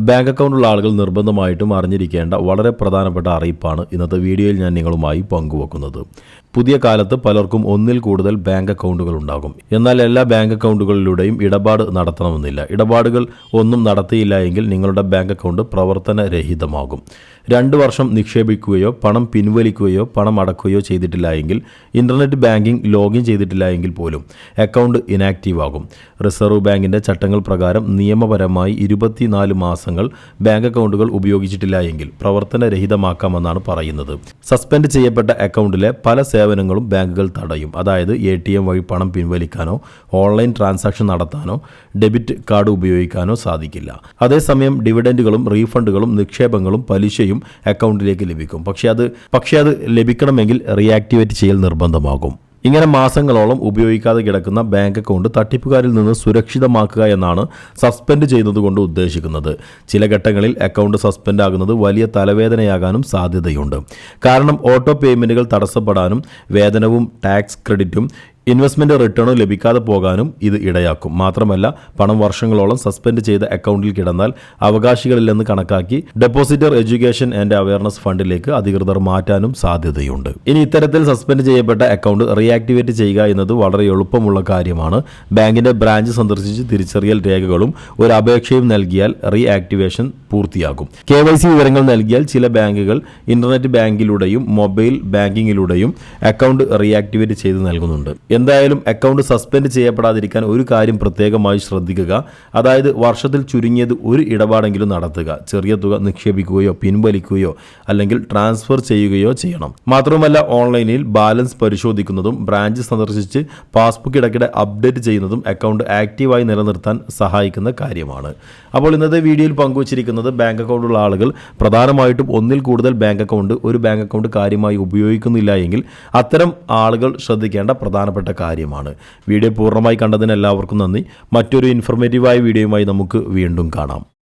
Bank അക്കൗണ്ടുള്ള ആളുകൾ നിർബന്ധമായിട്ടും അറിഞ്ഞിരിക്കേണ്ട വളരെ പ്രധാനപ്പെട്ട അറിയിപ്പാണ് ഇന്നത്തെ വീഡിയോയിൽ ഞാൻ നിങ്ങളുമായി പങ്കുവെക്കുന്നത്. പുതിയ കാലത്ത് പലർക്കും ഒന്നിൽ കൂടുതൽ ബാങ്ക് അക്കൗണ്ടുകൾ ഉണ്ടാകും. എന്നാൽ എല്ലാ ബാങ്ക് അക്കൗണ്ടുകളിലൂടെയും ഇടപാട് നടത്തണമെന്നില്ല. ഇടപാടുകൾ ഒന്നും നടത്തിയില്ല എങ്കിൽ നിങ്ങളുടെ ബാങ്ക് അക്കൗണ്ട് പ്രവർത്തനരഹിതമാകും. രണ്ട് വർഷം നിക്ഷേപിക്കുകയോ പണം പിൻവലിക്കുകയോ പണം അടക്കുകയോ ചെയ്തിട്ടില്ല എങ്കിൽ ഇന്റർനെറ്റ് ബാങ്കിംഗ് ലോഗിൻ ചെയ്തിട്ടില്ല എങ്കിൽ പോലും അക്കൗണ്ട് ഇനാക്റ്റീവ് ആകും റിസർവ് ബാങ്കിന്റെ ചട്ടങ്ങൾ പ്രകാരം നിയമപരമായി ഇരുപത്തിനാല് മാസങ്ങൾ ബാങ്ക് അക്കൗണ്ടുകൾ ഉപയോഗിച്ചിട്ടില്ല എങ്കിൽ പ്രവർത്തനരഹിതമാക്കാമെന്നാണ് പറയുന്നത്. സസ്പെൻഡ് ചെയ്യപ്പെട്ട അക്കൗണ്ടിലെ പല സേവനങ്ങളും ബാങ്കുകൾ തടയും. അതായത് എ ടി എം വഴി പണം പിൻവലിക്കാനോ ഓൺലൈൻ ട്രാൻസാക്ഷൻ നടത്താനോ ഡെബിറ്റ് കാർഡ് ഉപയോഗിക്കാനോ സാധിക്കില്ല. അതേസമയം ഡിവിഡൻഡുകളും റീഫണ്ടുകളും നിക്ഷേപങ്ങളും പലിശയും അക്കൗണ്ടിലേക്ക് ലഭിക്കും. പക്ഷേ അത് പക്ഷേ അത് ലഭിക്കണമെങ്കിൽ റീആക്ടിവേറ്റ് ചെയ്യൽ നിർബന്ധമാകും. ഇങ്ങനെ മാസങ്ങളോളം ഉപയോഗിക്കാതെ കിടക്കുന്ന ബാങ്ക് അക്കൗണ്ട് തട്ടിപ്പുകാരിൽ നിന്ന് സുരക്ഷിതമാക്കുക എന്നാണ് സസ്പെൻഡ് ചെയ്യുന്നതുകൊണ്ട് ഉദ്ദേശിക്കുന്നത്. ചില ഘട്ടങ്ങളിൽ അക്കൗണ്ട് സസ്പെൻഡ് ആകുന്നത് വലിയ തലവേദനയാകാനും സാധ്യതയുണ്ട്. കാരണം ഓട്ടോ പേയ്മെന്റുകൾ തടസ്സപ്പെടാനും വേതനവും ടാക്സ് ക്രെഡിറ്റും ഇൻവെസ്റ്റ്മെന്റ് റിട്ടേണും ലഭിക്കാതെ പോകാനും ഇത് ഇടയാക്കും. മാത്രമല്ല പണം വർഷങ്ങളോളം സസ്പെൻഡ് ചെയ്ത അക്കൗണ്ടിൽ കിടന്നാൽ അവകാശികളില്ലെന്ന് കണക്കാക്കി ഡെപ്പോസിറ്റർ എഡ്യൂക്കേഷൻ ആൻഡ് അവയർനെസ് ഫണ്ടിലേക്ക് അധികൃതർ മാറ്റാനും സാധ്യതയുണ്ട്. ഇനി ഇത്തരത്തിൽ സസ്പെൻഡ് ചെയ്യപ്പെട്ട അക്കൗണ്ട് റീആക്ടിവേറ്റ് ചെയ്യുക എന്നത് വളരെ എളുപ്പമുള്ള കാര്യമാണ്. ബാങ്കിന്റെ ബ്രാഞ്ച് സന്ദർശിച്ച് തിരിച്ചറിയൽ രേഖകളും ഒരു അപേക്ഷയും നൽകിയാൽ റീആക്ടിവേഷൻ പൂർത്തിയാകും. കെ വിവരങ്ങൾ നൽകിയാൽ ചില ബാങ്കുകൾ ഇന്റർനെറ്റ് ബാങ്കിലൂടെയും മൊബൈൽ ബാങ്കിങ്ങിലൂടെയും അക്കൗണ്ട് റീആക്ടിവേറ്റ് ചെയ്ത് നൽകുന്നുണ്ട്. എന്തായാലും അക്കൗണ്ട് സസ്പെൻഡ് ചെയ്യപ്പെടാതിരിക്കാൻ ഒരു കാര്യം പ്രത്യേകമായി ശ്രദ്ധിക്കുക. അതായത് വർഷത്തിൽ ചുരുങ്ങിയത് ഒരു ഇടപാടെങ്കിലും നടത്തുക. ചെറിയ തുക നിക്ഷേപിക്കുകയോ പിൻവലിക്കുകയോ അല്ലെങ്കിൽ ട്രാൻസ്ഫർ ചെയ്യുകയോ ചെയ്യണം. മാത്രമല്ല ഓൺലൈനിൽ ബാലൻസ് പരിശോധിക്കുന്നതും ബ്രാഞ്ച് സന്ദർശിച്ച് പാസ്ബുക്ക് ഇടയ്ക്കിടെ അപ്ഡേറ്റ് ചെയ്യുന്നതും അക്കൗണ്ട് ആക്റ്റീവായി നിലനിർത്താൻ സഹായിക്കുന്ന കാര്യമാണ്. അപ്പോൾ ഇന്നത്തെ വീഡിയോയിൽ പങ്കുവച്ചിരിക്കുന്നത് ബാങ്ക് അക്കൗണ്ടുള്ള ആളുകൾ പ്രധാനമായിട്ടും ഒന്നിൽ കൂടുതൽ ബാങ്ക് അക്കൗണ്ട് ഒരു ബാങ്ക് അക്കൗണ്ട് കാര്യമായി ഉപയോഗിക്കുന്നില്ല എങ്കിൽ അത്തരം ആളുകൾ ശ്രദ്ധിക്കേണ്ട പ്രധാനപ്പെട്ട കാര്യമാണ്. വീഡിയോ പൂർണമായി കണ്ടതിന് എല്ലാവർക്കും നന്ദി. മറ്റൊരു ഇൻഫർമേറ്റീവായ വീഡിയോയുമായി നമുക്ക് വീണ്ടും കാണാം.